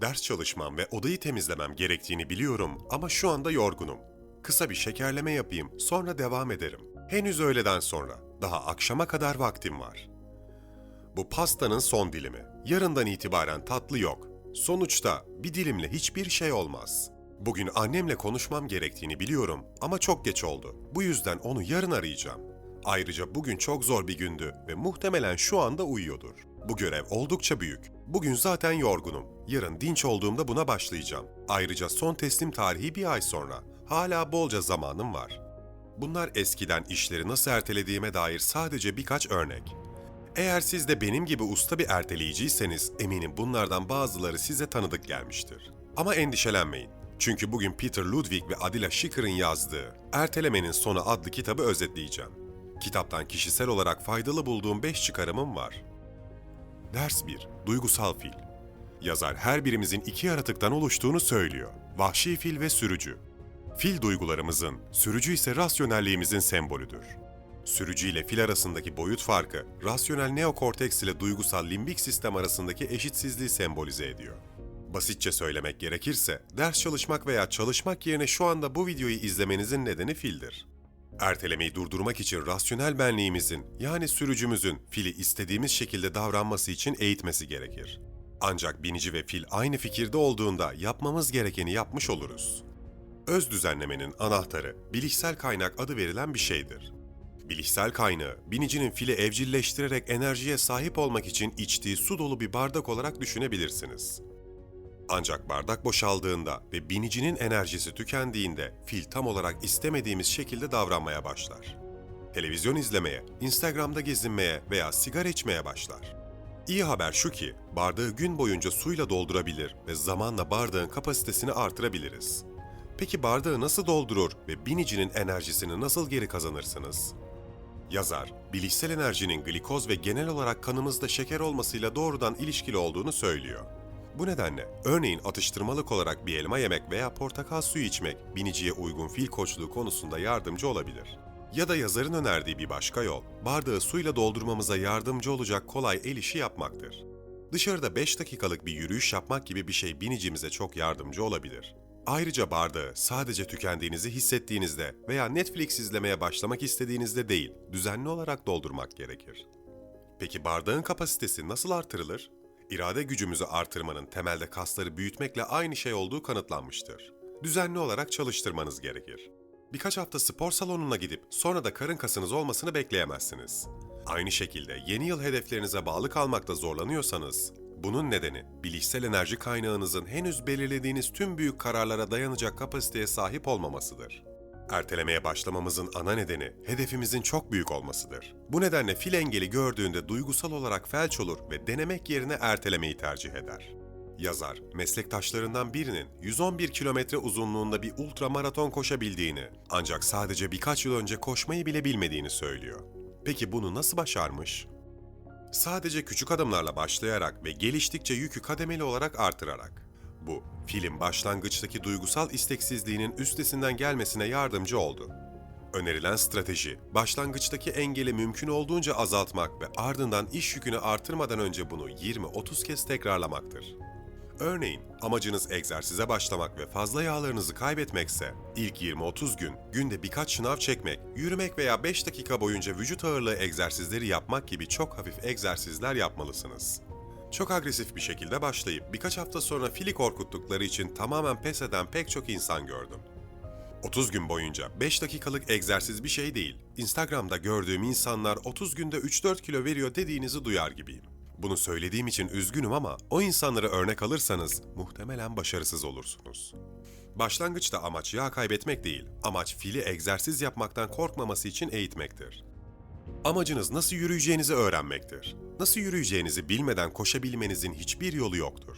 Ders çalışmam ve odayı temizlemem gerektiğini biliyorum ama şu anda yorgunum. Kısa bir şekerleme yapayım, sonra devam ederim. Henüz öğleden sonra, daha akşama kadar vaktim var. Bu pastanın son dilimi. Yarından itibaren tatlı yok. Sonuçta bir dilimle hiçbir şey olmaz. Bugün annemle konuşmam gerektiğini biliyorum ama çok geç oldu. Bu yüzden onu yarın arayacağım. Ayrıca bugün çok zor bir gündü ve muhtemelen şu anda uyuyordur. Bu görev oldukça büyük. Bugün zaten yorgunum. Yarın dinç olduğumda buna başlayacağım. Ayrıca son teslim tarihi bir ay sonra. Hala bolca zamanım var. Bunlar eskiden işleri nasıl ertelediğime dair sadece birkaç örnek. Eğer siz de benim gibi usta bir erteleyiciyseniz eminim bunlardan bazıları size tanıdık gelmiştir. Ama endişelenmeyin. Çünkü bugün Peter Ludwig ve Adila Schicker'ın yazdığı Ertelemenin Sonu adlı kitabı özetleyeceğim. Kitaptan kişisel olarak faydalı bulduğum 5 çıkarımım var. Ders 1. Duygusal fil. Yazar her birimizin iki yaratıktan oluştuğunu söylüyor. Vahşi fil ve sürücü. Fil duygularımızın, sürücü ise rasyonelliğimizin sembolüdür. Sürücü ile fil arasındaki boyut farkı, rasyonel neokorteks ile duygusal limbik sistem arasındaki eşitsizliği sembolize ediyor. Basitçe söylemek gerekirse, ders çalışmak veya çalışmak yerine şu anda bu videoyu izlemenizin nedeni fildir. Ertelemeyi durdurmak için rasyonel benliğimizin, yani sürücümüzün fili istediğimiz şekilde davranması için eğitmesi gerekir. Ancak binici ve fil aynı fikirde olduğunda yapmamız gerekeni yapmış oluruz. Öz düzenlemenin anahtarı, bilişsel kaynak adı verilen bir şeydir. Bilişsel kaynağı, binicinin fili evcilleştirerek enerjiye sahip olmak için içtiği su dolu bir bardak olarak düşünebilirsiniz. Ancak bardak boşaldığında ve binicinin enerjisi tükendiğinde fil tam olarak istemediğimiz şekilde davranmaya başlar. Televizyon izlemeye, Instagram'da gezinmeye veya sigara içmeye başlar. İyi haber şu ki, bardağı gün boyunca suyla doldurabilir ve zamanla bardağın kapasitesini artırabiliriz. Peki bardağı nasıl doldurur ve binicinin enerjisini nasıl geri kazanırsınız? Yazar, bilişsel enerjinin glikoz ve genel olarak kanımızda şeker olmasıyla doğrudan ilişkili olduğunu söylüyor. Bu nedenle örneğin atıştırmalık olarak bir elma yemek veya portakal suyu içmek biniciye uygun fil koçluğu konusunda yardımcı olabilir. Ya da yazarın önerdiği bir başka yol, bardağı suyla doldurmamıza yardımcı olacak kolay el işi yapmaktır. Dışarıda 5 dakikalık bir yürüyüş yapmak gibi bir şey binicimize çok yardımcı olabilir. Ayrıca bardağı sadece tükendiğinizi hissettiğinizde veya Netflix izlemeye başlamak istediğinizde değil, düzenli olarak doldurmak gerekir. Peki bardağın kapasitesi nasıl artırılır? İrade gücümüzü artırmanın temelde kasları büyütmekle aynı şey olduğu kanıtlanmıştır. Düzenli olarak çalıştırmanız gerekir. Birkaç hafta spor salonuna gidip sonra da karın kasınız olmasını bekleyemezsiniz. Aynı şekilde yeni yıl hedeflerinize bağlı kalmakta zorlanıyorsanız, bunun nedeni bilişsel enerji kaynağınızın henüz belirlediğiniz tüm büyük kararlara dayanacak kapasiteye sahip olmamasıdır. Ertelemeye başlamamızın ana nedeni hedefimizin çok büyük olmasıdır. Bu nedenle fil engeli gördüğünde duygusal olarak felç olur ve denemek yerine ertelemeyi tercih eder. Yazar, meslektaşlarından birinin 111 kilometre uzunluğunda bir ultramaraton koşabildiğini, ancak sadece birkaç yıl önce koşmayı bile bilmediğini söylüyor. Peki bunu nasıl başarmış? Sadece küçük adımlarla başlayarak ve geliştikçe yükü kademeli olarak artırarak. Bu, film başlangıçtaki duygusal isteksizliğinin üstesinden gelmesine yardımcı oldu. Önerilen strateji, başlangıçtaki engeli mümkün olduğunca azaltmak ve ardından iş yükünü artırmadan önce bunu 20-30 kez tekrarlamaktır. Örneğin, amacınız egzersize başlamak ve fazla yağlarınızı kaybetmekse, ilk 20-30 gün günde birkaç şınav çekmek, yürümek veya 5 dakika boyunca vücut ağırlığı egzersizleri yapmak gibi çok hafif egzersizler yapmalısınız. Çok agresif bir şekilde başlayıp birkaç hafta sonra fili korkuttukları için tamamen pes eden pek çok insan gördüm. 30 gün boyunca 5 dakikalık egzersiz bir şey değil. Instagram'da gördüğüm insanlar 30 günde 3-4 kilo veriyor dediğinizi duyar gibiyim. Bunu söylediğim için üzgünüm ama o insanları örnek alırsanız muhtemelen başarısız olursunuz. Başlangıçta amaç yağ kaybetmek değil, amaç fili egzersiz yapmaktan korkmaması için eğitmektir. Amacınız nasıl yürüyeceğinizi öğrenmektir. Nasıl yürüyeceğinizi bilmeden koşabilmenizin hiçbir yolu yoktur.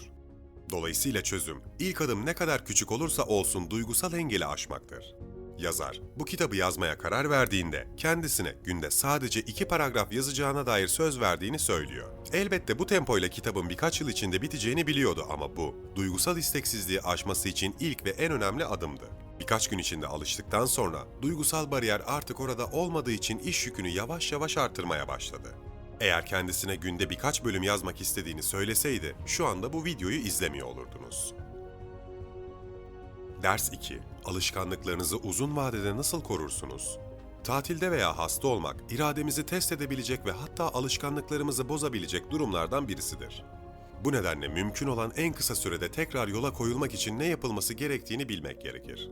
Dolayısıyla çözüm, ilk adım ne kadar küçük olursa olsun duygusal engeli aşmaktır. Yazar, bu kitabı yazmaya karar verdiğinde kendisine günde sadece iki paragraf yazacağına dair söz verdiğini söylüyor. Elbette bu tempoyla kitabın birkaç yıl içinde biteceğini biliyordu ama bu, duygusal isteksizliği aşması için ilk ve en önemli adımdı. Birkaç gün içinde alıştıktan sonra duygusal bariyer artık orada olmadığı için iş yükünü yavaş yavaş artırmaya başladı. Eğer kendisine günde birkaç bölüm yazmak istediğini söyleseydi, şu anda bu videoyu izlemiyor olurdunuz. Ders 2. Alışkanlıklarınızı uzun vadede nasıl korursunuz? Tatilde veya hasta olmak, irademizi test edebilecek ve hatta alışkanlıklarımızı bozabilecek durumlardan birisidir. Bu nedenle mümkün olan en kısa sürede tekrar yola koyulmak için ne yapılması gerektiğini bilmek gerekir.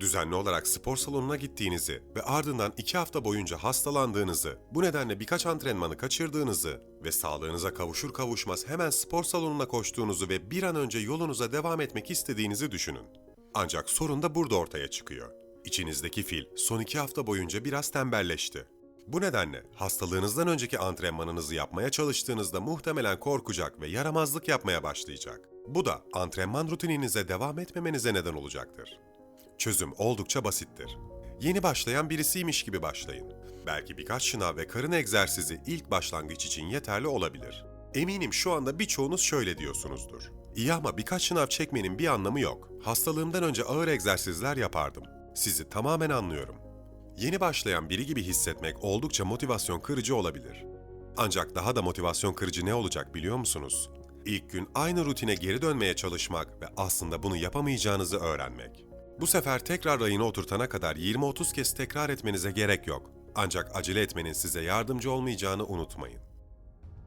Düzenli olarak spor salonuna gittiğinizi ve ardından iki hafta boyunca hastalandığınızı, bu nedenle birkaç antrenmanı kaçırdığınızı ve sağlığınıza kavuşur kavuşmaz hemen spor salonuna koştuğunuzu ve bir an önce yolunuza devam etmek istediğinizi düşünün. Ancak sorun da burada ortaya çıkıyor. İçinizdeki fil son iki hafta boyunca biraz tembelleşti. Bu nedenle hastalığınızdan önceki antrenmanınızı yapmaya çalıştığınızda muhtemelen korkacak ve yaramazlık yapmaya başlayacak. Bu da antrenman rutininize devam etmemenize neden olacaktır. Çözüm oldukça basittir. Yeni başlayan birisiymiş gibi başlayın. Belki birkaç şınav ve karın egzersizi ilk başlangıç için yeterli olabilir. Eminim şu anda birçoğunuz şöyle diyorsunuzdur. İyi ama birkaç şınav çekmenin bir anlamı yok. Hastalığımdan önce ağır egzersizler yapardım. Sizi tamamen anlıyorum. Yeni başlayan biri gibi hissetmek oldukça motivasyon kırıcı olabilir. Ancak daha da motivasyon kırıcı ne olacak biliyor musunuz? İlk gün aynı rutine geri dönmeye çalışmak ve aslında bunu yapamayacağınızı öğrenmek. Bu sefer tekrar rayına oturtana kadar 20-30 kez tekrar etmenize gerek yok. Ancak acele etmenin size yardımcı olmayacağını unutmayın.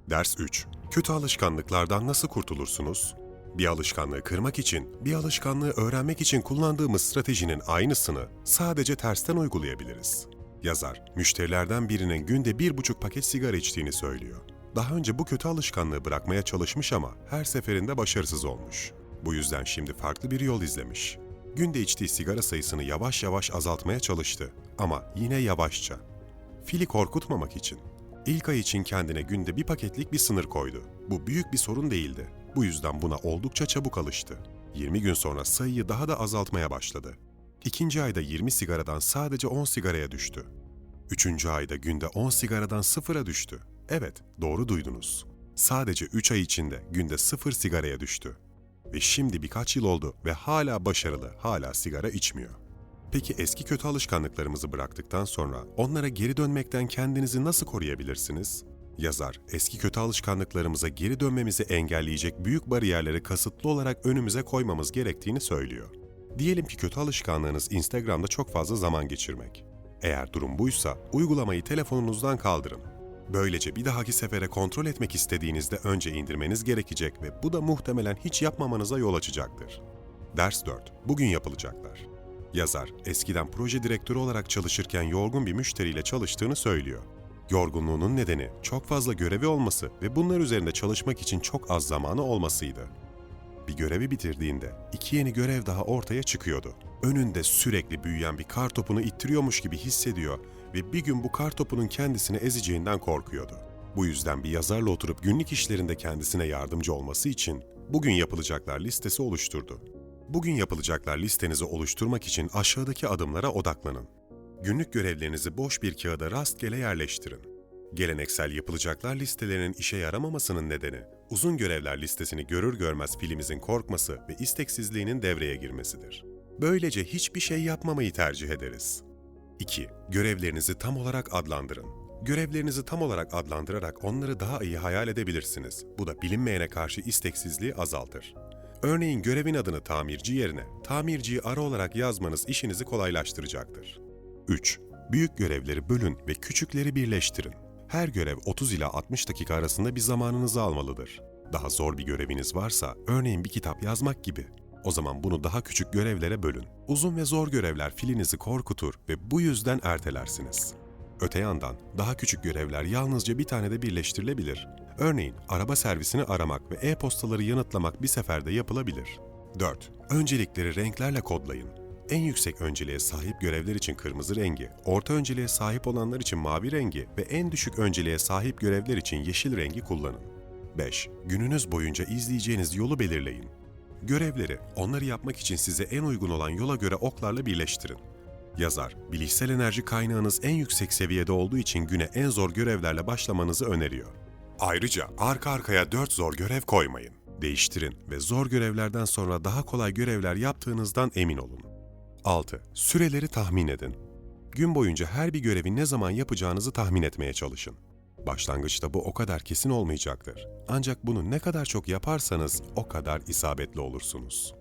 Ders 3. Kötü alışkanlıklardan nasıl kurtulursunuz? Bir alışkanlığı kırmak için, bir alışkanlığı öğrenmek için kullandığımız stratejinin aynısını sadece tersten uygulayabiliriz. Yazar, müşterilerden birinin günde bir buçuk paket sigara içtiğini söylüyor. Daha önce bu kötü alışkanlığı bırakmaya çalışmış ama her seferinde başarısız olmuş. Bu yüzden şimdi farklı bir yol izlemiş. Günde içtiği sigara sayısını yavaş yavaş azaltmaya çalıştı ama yine yavaşça. Fili korkutmamak için. İlk ay için kendine günde bir paketlik bir sınır koydu. Bu büyük bir sorun değildi. Bu yüzden buna oldukça çabuk alıştı. 20 gün sonra sayıyı daha da azaltmaya başladı. İkinci ayda 20 sigaradan sadece 10 sigaraya düştü. Üçüncü ayda günde 10 sigaradan sıfıra düştü. Evet, doğru duydunuz. Sadece 3 ay içinde günde sıfır sigaraya düştü. Ve şimdi birkaç yıl oldu ve hala başarılı, hala sigara içmiyor. Peki eski kötü alışkanlıklarımızı bıraktıktan sonra onlara geri dönmekten kendinizi nasıl koruyabilirsiniz? Yazar, eski kötü alışkanlıklarımıza geri dönmemizi engelleyecek büyük bariyerleri kasıtlı olarak önümüze koymamız gerektiğini söylüyor. Diyelim ki kötü alışkanlığınız Instagram'da çok fazla zaman geçirmek. Eğer durum buysa uygulamayı telefonunuzdan kaldırın. Böylece bir dahaki sefere kontrol etmek istediğinizde önce indirmeniz gerekecek ve bu da muhtemelen hiç yapmamanıza yol açacaktır. Ders 4. Bugün yapılacaklar. Yazar, eskiden proje direktörü olarak çalışırken yorgun bir müşteriyle çalıştığını söylüyor. Yorgunluğunun nedeni çok fazla görevi olması ve bunlar üzerinde çalışmak için çok az zamanı olmasıydı. Bir görevi bitirdiğinde iki yeni görev daha ortaya çıkıyordu. Önünde sürekli büyüyen bir kar topunu ittiriyormuş gibi hissediyor ve bir gün bu kar topunun kendisini ezeceğinden korkuyordu. Bu yüzden bir yazarla oturup günlük işlerinde kendisine yardımcı olması için bugün yapılacaklar listesi oluşturdu. Bugün yapılacaklar listenizi oluşturmak için aşağıdaki adımlara odaklanın. Günlük görevlerinizi boş bir kağıda rastgele yerleştirin. Geleneksel yapılacaklar listelerinin işe yaramamasının nedeni, uzun görevler listesini görür görmez filimizin korkması ve isteksizliğinin devreye girmesidir. Böylece hiçbir şey yapmamayı tercih ederiz. 2. Görevlerinizi tam olarak adlandırın. Görevlerinizi tam olarak adlandırarak onları daha iyi hayal edebilirsiniz. Bu da bilinmeyene karşı isteksizliği azaltır. Örneğin görevin adını tamirci yerine tamirciyi ara olarak yazmanız işinizi kolaylaştıracaktır. 3. Büyük görevleri bölün ve küçükleri birleştirin. Her görev 30 ila 60 dakika arasında bir zamanınızı almalıdır. Daha zor bir göreviniz varsa, örneğin bir kitap yazmak gibi. O zaman bunu daha küçük görevlere bölün. Uzun ve zor görevler filinizi korkutur ve bu yüzden ertelersiniz. Öte yandan daha küçük görevler yalnızca bir tane de birleştirilebilir. Örneğin araba servisini aramak ve e-postaları yanıtlamak bir seferde yapılabilir. 4. Öncelikleri renklerle kodlayın. En yüksek önceliğe sahip görevler için kırmızı rengi, orta önceliğe sahip olanlar için mavi rengi ve en düşük önceliğe sahip görevler için yeşil rengi kullanın. 5. Gününüz boyunca izleyeceğiniz yolu belirleyin. Görevleri, onları yapmak için size en uygun olan yola göre oklarla birleştirin. Yazar, bilişsel enerji kaynağınız en yüksek seviyede olduğu için güne en zor görevlerle başlamanızı öneriyor. Ayrıca arka arkaya 4 zor görev koymayın. Değiştirin ve zor görevlerden sonra daha kolay görevler yaptığınızdan emin olun. 6. Süreleri tahmin edin. Gün boyunca her bir görevi ne zaman yapacağınızı tahmin etmeye çalışın. Başlangıçta bu o kadar kesin olmayacaktır. Ancak bunu ne kadar çok yaparsanız o kadar isabetli olursunuz.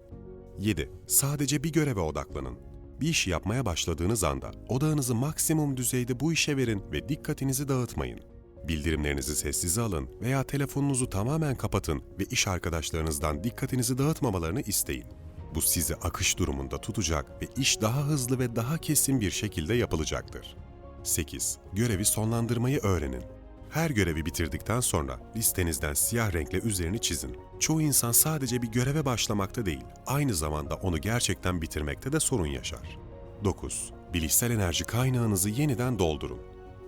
7. Sadece bir göreve odaklanın. Bir işi yapmaya başladığınız anda odağınızı maksimum düzeyde bu işe verin ve dikkatinizi dağıtmayın. Bildirimlerinizi sessize alın veya telefonunuzu tamamen kapatın ve iş arkadaşlarınızdan dikkatinizi dağıtmamalarını isteyin. Bu sizi akış durumunda tutacak ve iş daha hızlı ve daha kesin bir şekilde yapılacaktır. 8. Görevi sonlandırmayı öğrenin. Her görevi bitirdikten sonra listenizden siyah renkle üzerini çizin. Çoğu insan sadece bir göreve başlamakta değil, aynı zamanda onu gerçekten bitirmekte de sorun yaşar. 9. Bilişsel enerji kaynağınızı yeniden doldurun.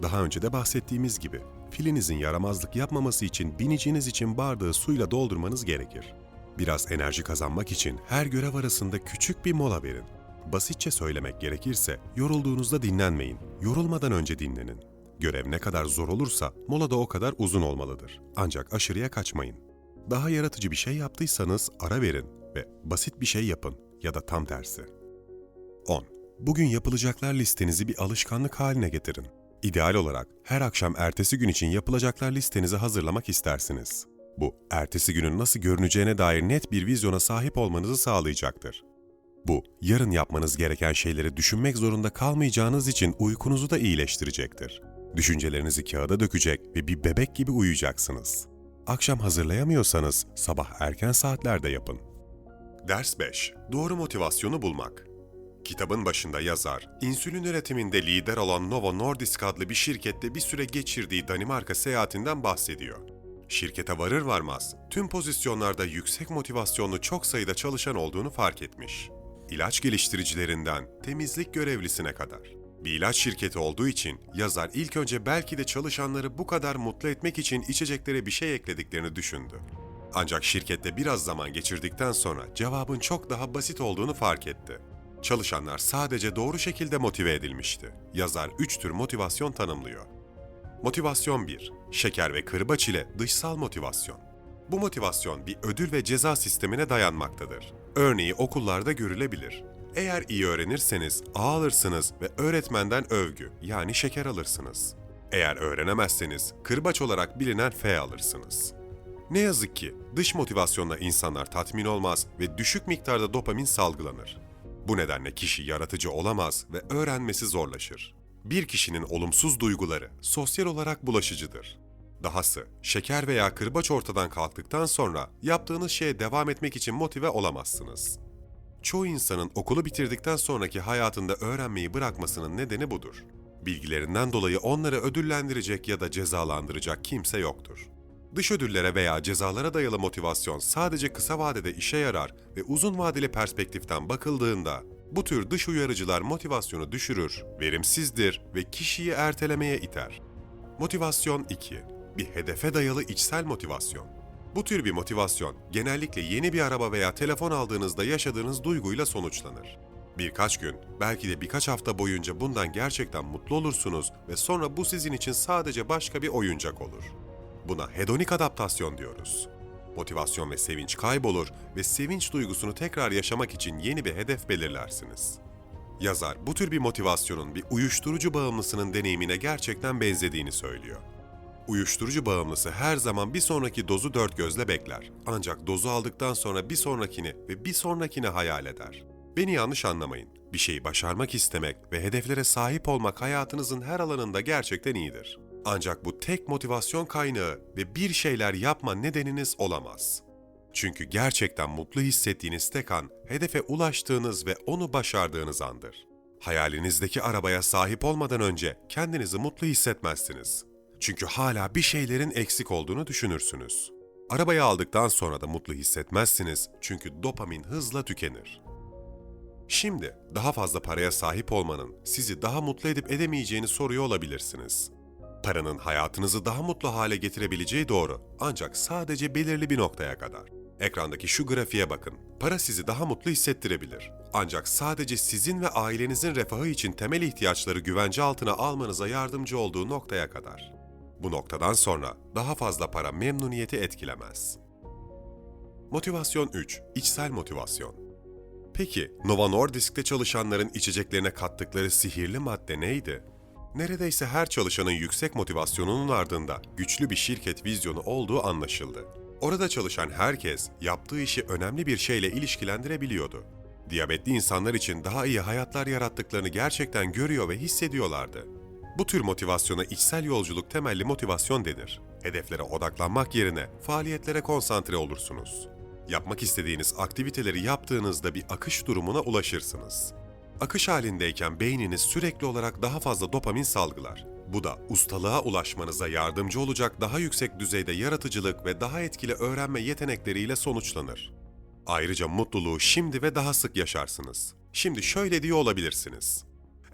Daha önce de bahsettiğimiz gibi, filinizin yaramazlık yapmaması için biniciğiniz için bardağı suyla doldurmanız gerekir. Biraz enerji kazanmak için her görev arasında küçük bir mola verin. Basitçe söylemek gerekirse, yorulduğunuzda dinlenmeyin, yorulmadan önce dinlenin. Görev ne kadar zor olursa mola da o kadar uzun olmalıdır. Ancak aşırıya kaçmayın. Daha yaratıcı bir şey yaptıysanız ara verin ve basit bir şey yapın ya da tam tersi. 10. Bugün yapılacaklar listenizi bir alışkanlık haline getirin. İdeal olarak her akşam ertesi gün için yapılacaklar listenizi hazırlamak istersiniz. Bu, ertesi günün nasıl görüneceğine dair net bir vizyona sahip olmanızı sağlayacaktır. Bu, yarın yapmanız gereken şeyleri düşünmek zorunda kalmayacağınız için uykunuzu da iyileştirecektir. Düşüncelerinizi kağıda dökecek ve bir bebek gibi uyuyacaksınız. Akşam hazırlayamıyorsanız sabah erken saatlerde yapın. Ders 5. Doğru motivasyonu bulmak. Kitabın başında yazar, insülin üretiminde lider olan Novo Nordisk adlı bir şirkette bir süre geçirdiği Danimarka seyahatinden bahsediyor. Şirkete varır varmaz tüm pozisyonlarda yüksek motivasyonlu çok sayıda çalışan olduğunu fark etmiş. İlaç geliştiricilerinden temizlik görevlisine kadar. Bir ilaç şirketi olduğu için yazar ilk önce belki de çalışanları bu kadar mutlu etmek için içeceklere bir şey eklediklerini düşündü. Ancak şirkette biraz zaman geçirdikten sonra cevabın çok daha basit olduğunu fark etti. Çalışanlar sadece doğru şekilde motive edilmişti. Yazar 3 tür motivasyon tanımlıyor. Motivasyon 1. Şeker ve kırbaç ile dışsal motivasyon. Bu motivasyon bir ödül ve ceza sistemine dayanmaktadır. Örneği okullarda görülebilir. Eğer iyi öğrenirseniz A alırsınız ve öğretmenden övgü yani şeker alırsınız. Eğer öğrenemezseniz kırbaç olarak bilinen F alırsınız. Ne yazık ki dış motivasyonla insanlar tatmin olmaz ve düşük miktarda dopamin salgılanır. Bu nedenle kişi yaratıcı olamaz ve öğrenmesi zorlaşır. Bir kişinin olumsuz duyguları sosyal olarak bulaşıcıdır. Dahası şeker veya kırbaç ortadan kalktıktan sonra yaptığınız şeye devam etmek için motive olamazsınız. Çoğu insanın okulu bitirdikten sonraki hayatında öğrenmeyi bırakmasının nedeni budur. Bilgilerinden dolayı onları ödüllendirecek ya da cezalandıracak kimse yoktur. Dış ödüllere veya cezalara dayalı motivasyon sadece kısa vadede işe yarar ve uzun vadeli perspektiften bakıldığında bu tür dış uyarıcılar motivasyonu düşürür, verimsizdir ve kişiyi ertelemeye iter. Motivasyon 2. Bir hedefe dayalı içsel motivasyon. Bu tür bir motivasyon genellikle yeni bir araba veya telefon aldığınızda yaşadığınız duyguyla sonuçlanır. Birkaç gün, belki de birkaç hafta boyunca bundan gerçekten mutlu olursunuz ve sonra bu sizin için sadece başka bir oyuncak olur. Buna hedonik adaptasyon diyoruz. Motivasyon ve sevinç kaybolur ve sevinç duygusunu tekrar yaşamak için yeni bir hedef belirlersiniz. Yazar bu tür bir motivasyonun bir uyuşturucu bağımlısının deneyimine gerçekten benzediğini söylüyor. Uyuşturucu bağımlısı her zaman bir sonraki dozu dört gözle bekler. Ancak dozu aldıktan sonra bir sonrakini ve bir sonrakini hayal eder. Beni yanlış anlamayın. Bir şeyi başarmak istemek ve hedeflere sahip olmak hayatınızın her alanında gerçekten iyidir. Ancak bu tek motivasyon kaynağı ve bir şeyler yapma nedeniniz olamaz. Çünkü gerçekten mutlu hissettiğiniz tek an, hedefe ulaştığınız ve onu başardığınız andır. Hayalinizdeki arabaya sahip olmadan önce kendinizi mutlu hissetmezsiniz. Çünkü hala bir şeylerin eksik olduğunu düşünürsünüz. Arabayı aldıktan sonra da mutlu hissetmezsiniz çünkü dopamin hızla tükenir. Şimdi daha fazla paraya sahip olmanın sizi daha mutlu edip edemeyeceğini soruyor olabilirsiniz. Paranın hayatınızı daha mutlu hale getirebileceği doğru ancak sadece belirli bir noktaya kadar. Ekrandaki şu grafiğe bakın. Para sizi daha mutlu hissettirebilir. Ancak sadece sizin ve ailenizin refahı için temel ihtiyaçları güvence altına almanıza yardımcı olduğu noktaya kadar. Bu noktadan sonra daha fazla para memnuniyeti etkilemez. Motivasyon 3. İçsel motivasyon. Peki, Nova Nordisk'te çalışanların içeceklerine kattıkları sihirli madde neydi? Neredeyse her çalışanın yüksek motivasyonunun ardında güçlü bir şirket vizyonu olduğu anlaşıldı. Orada çalışan herkes yaptığı işi önemli bir şeyle ilişkilendirebiliyordu. Diyabetli insanlar için daha iyi hayatlar yarattıklarını gerçekten görüyor ve hissediyorlardı. Bu tür motivasyona içsel yolculuk temelli motivasyon denir. Hedeflere odaklanmak yerine faaliyetlere konsantre olursunuz. Yapmak istediğiniz aktiviteleri yaptığınızda bir akış durumuna ulaşırsınız. Akış halindeyken beyniniz sürekli olarak daha fazla dopamin salgılar. Bu da ustalığa ulaşmanıza yardımcı olacak daha yüksek düzeyde yaratıcılık ve daha etkili öğrenme yetenekleriyle sonuçlanır. Ayrıca mutluluğu şimdi ve daha sık yaşarsınız. Şimdi şöyle diyor olabilirsiniz.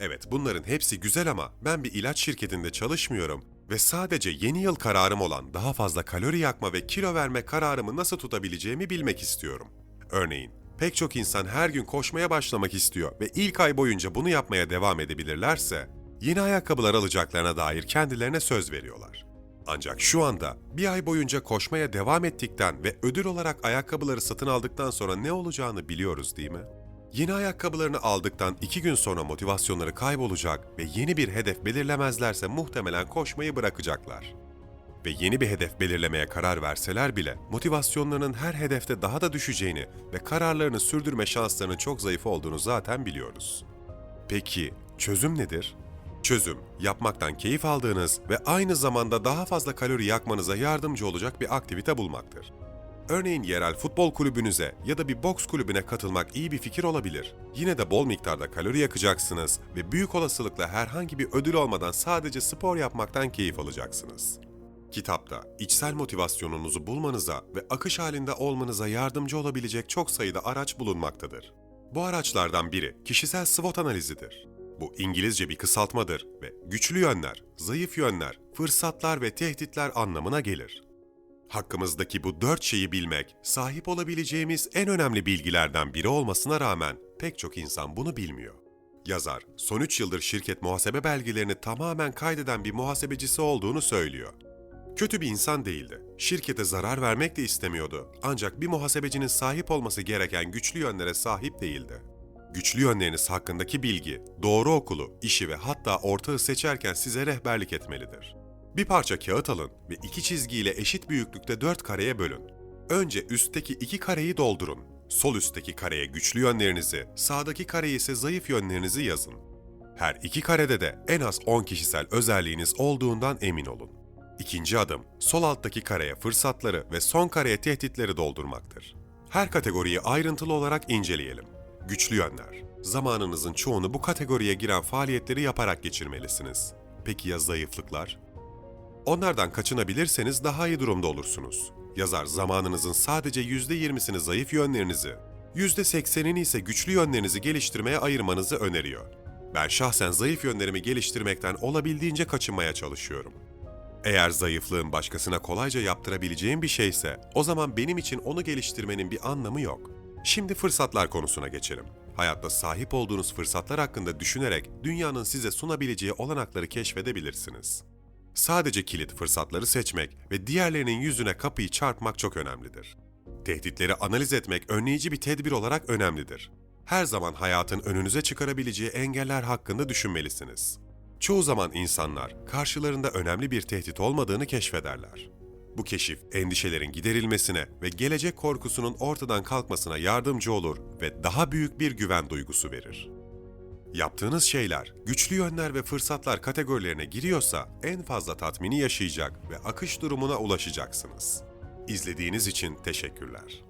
Evet bunların hepsi güzel ama ben bir ilaç şirketinde çalışmıyorum ve sadece yeni yıl kararım olan daha fazla kalori yakma ve kilo verme kararımı nasıl tutabileceğimi bilmek istiyorum. Örneğin pek çok insan her gün koşmaya başlamak istiyor ve ilk ay boyunca bunu yapmaya devam edebilirlerse yeni ayakkabılar alacaklarına dair kendilerine söz veriyorlar. Ancak şu anda bir ay boyunca koşmaya devam ettikten ve ödül olarak ayakkabıları satın aldıktan sonra ne olacağını biliyoruz değil mi? Yeni ayakkabılarını aldıktan iki gün sonra motivasyonları kaybolacak ve yeni bir hedef belirlemezlerse muhtemelen koşmayı bırakacaklar. Ve yeni bir hedef belirlemeye karar verseler bile motivasyonlarının her hedefte daha da düşeceğini ve kararlarını sürdürme şanslarının çok zayıf olduğunu zaten biliyoruz. Peki çözüm nedir? Çözüm, yapmaktan keyif aldığınız ve aynı zamanda daha fazla kalori yakmanıza yardımcı olacak bir aktivite bulmaktır. Örneğin yerel futbol kulübünüze ya da bir boks kulübüne katılmak iyi bir fikir olabilir. Yine de bol miktarda kalori yakacaksınız ve büyük olasılıkla herhangi bir ödül olmadan sadece spor yapmaktan keyif alacaksınız. Kitapta içsel motivasyonunuzu bulmanıza ve akış halinde olmanıza yardımcı olabilecek çok sayıda araç bulunmaktadır. Bu araçlardan biri kişisel SWOT analizidir. Bu İngilizce bir kısaltmadır ve güçlü yönler, zayıf yönler, fırsatlar ve tehditler anlamına gelir. Hakkımızdaki bu dört şeyi bilmek, sahip olabileceğimiz en önemli bilgilerden biri olmasına rağmen pek çok insan bunu bilmiyor. Yazar, son 3 yıldır şirket muhasebe belgelerini tamamen kaydeden bir muhasebecisi olduğunu söylüyor. Kötü bir insan değildi. Şirkete zarar vermek de istemiyordu. Ancak bir muhasebecinin sahip olması gereken güçlü yönlere sahip değildi. Güçlü yönleriniz hakkındaki bilgi, doğru okulu, işi ve hatta ortağı seçerken size rehberlik etmelidir. Bir parça kağıt alın ve iki çizgiyle eşit büyüklükte dört kareye bölün. Önce üstteki iki kareyi doldurun. Sol üstteki kareye güçlü yönlerinizi, sağdaki kareye ise zayıf yönlerinizi yazın. Her iki karede de en az 10 kişisel özelliğiniz olduğundan emin olun. İkinci adım, sol alttaki kareye fırsatları ve son kareye tehditleri doldurmaktır. Her kategoriyi ayrıntılı olarak inceleyelim. Güçlü yönler. Zamanınızın çoğunu bu kategoriye giren faaliyetleri yaparak geçirmelisiniz. Peki ya zayıflıklar? Onlardan kaçınabilirseniz daha iyi durumda olursunuz. Yazar zamanınızın sadece %20'sini zayıf yönlerinizi, %80'ini ise güçlü yönlerinizi geliştirmeye ayırmanızı öneriyor. Ben şahsen zayıf yönlerimi geliştirmekten olabildiğince kaçınmaya çalışıyorum. Eğer zayıflığın başkasına kolayca yaptırabileceğim bir şeyse, o zaman benim için onu geliştirmenin bir anlamı yok. Şimdi fırsatlar konusuna geçelim. Hayatta sahip olduğunuz fırsatlar hakkında düşünerek dünyanın size sunabileceği olanakları keşfedebilirsiniz. Sadece kilit fırsatları seçmek ve diğerlerinin yüzüne kapıyı çarpmak çok önemlidir. Tehditleri analiz etmek önleyici bir tedbir olarak önemlidir. Her zaman hayatın önünüze çıkarabileceği engeller hakkında düşünmelisiniz. Çoğu zaman insanlar karşılarında önemli bir tehdit olmadığını keşfederler. Bu keşif endişelerin giderilmesine ve gelecek korkusunun ortadan kalkmasına yardımcı olur ve daha büyük bir güven duygusu verir. Yaptığınız şeyler güçlü yönler ve fırsatlar kategorilerine giriyorsa en fazla tatmini yaşayacak ve akış durumuna ulaşacaksınız. İzlediğiniz için teşekkürler.